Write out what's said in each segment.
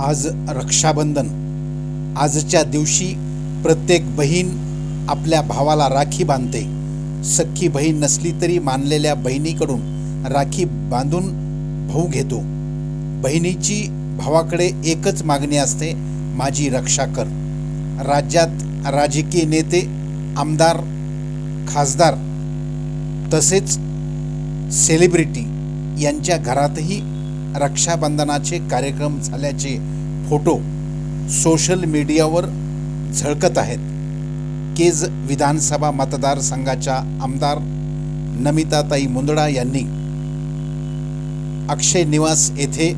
आज रक्षाबंधन. आजच्या दिवशी प्रत्येक बहीण आपल्या भावाला राखी बांधते. सख्खी बहीण नसली तरी मानलेल्या बहिणीकडून राखी बांधून भाऊ घेतो. बहिणीची भावाकडे एकच मागणी असते माझी रक्षा कर. राज्यात राजकीय नेते आमदार खासदार तसेच सेलिब्रिटी यांच्या घरातही रक्षाबंधनाचे कार्यक्रम झाल्याचे फोटो सोशल मीडियावर झळकत आहेत. केज विधानसभा मतदारसंघाच्या आमदार नमिताताई मुंदडा यांनी अक्षय निवास येथे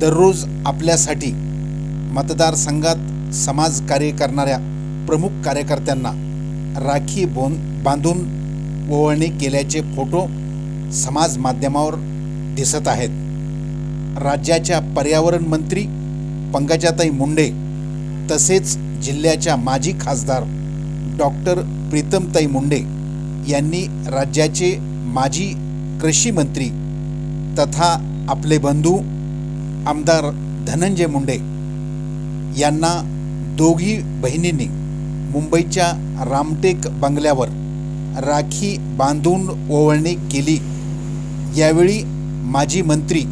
दररोज आपल्यासाठी मतदारसंघात समाजकार्य करणाऱ्या प्रमुख कार्यकर्त्यांना राखी बोन बांधून ओवळणी केल्याचे फोटो समाज माध्यमावर दिसत आहेत. राज्याच्या पर्यावरण मंत्री पंकजाताई मुंडे तसेच जिल्ह्याच्या माजी खासदार डॉक्टर प्रीतमताई मुंडे यांनी राज्याचे माजी कृषी मंत्री तथा आपले बंधू आमदार धनंजय मुंडे यांना दोघी बहिणींनी मुंबईच्या रामटेक बंगल्यावर राखी बांधून ओवळणी केली. यावेळी माजी मंत्री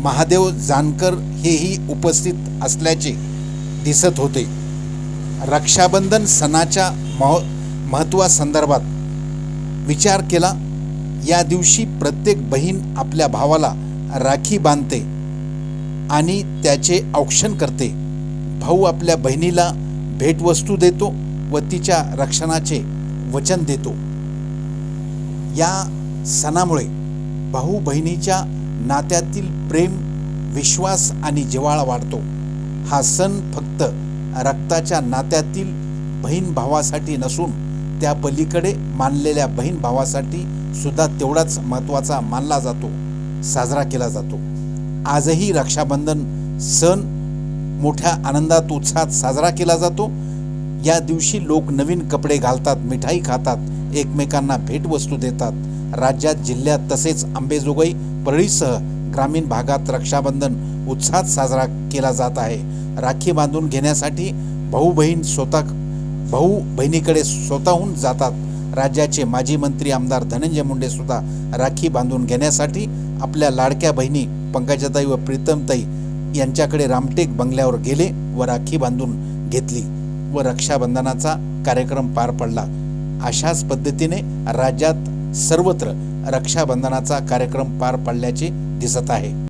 महादेव जानकर हेही उपस्थित असल्याचे दिसत होते. रक्षाबंधन सणाच्या मह महत्त्वासंदर्भात विचार केला या दिवशी प्रत्येक बहीण आपल्या भावाला राखी बांधते आणि त्याचे औक्षण करते. भाऊ आपल्या बहिणीला भेटवस्तू देतो व तिच्या रक्षणाचे वचन देतो. या सणामुळे भाऊ बहिणीच्या नात्यातील प्रेम विश्वास आणि जिवाळा वाढतो. हा सण फक्त रक्ताच्या नात्यातील बहीण भावासाठी नसून त्या पलीकडे मानलेल्या बहीण भावासाठी सुद्धा तेवढाच महत्त्वाचा मानला जातो साजरा केला जातो. आजही रक्षाबंधन सण मोठ्या आनंदात उत्साहात साजरा केला जातो. या दिवशी लोक नवीन कपडे घालतात मिठाई खातात एकमेकांना भेटवस्तू देतात. राज्यात जिल्ह्यात तसेच आंबेजोगाई परळीसह ग्रामीण भागात रक्षाबंधन उत्साहात साजरा केला जात आहे. राखी बांधून घेण्यासाठी भाऊ बहीण स्वतः भाऊ बहिणीकडे स्वतःहून जातात. राज्याचे माजी मंत्री आमदार धनंजय मुंडे सुद्धा राखी बांधून घेण्यासाठी आपल्या लाडक्या बहिणी पंकजाताई व प्रीतमताई यांच्याकडे रामटेक बंगल्यावर गेले व राखी बांधून घेतली व रक्षाबंधनाचा कार्यक्रम पार पडला. अशाच पद्धतीने राज्यात सर्वत्र रक्षाबंधनाचा कार्यक्रम पार पडल्याचे दिसत आहे.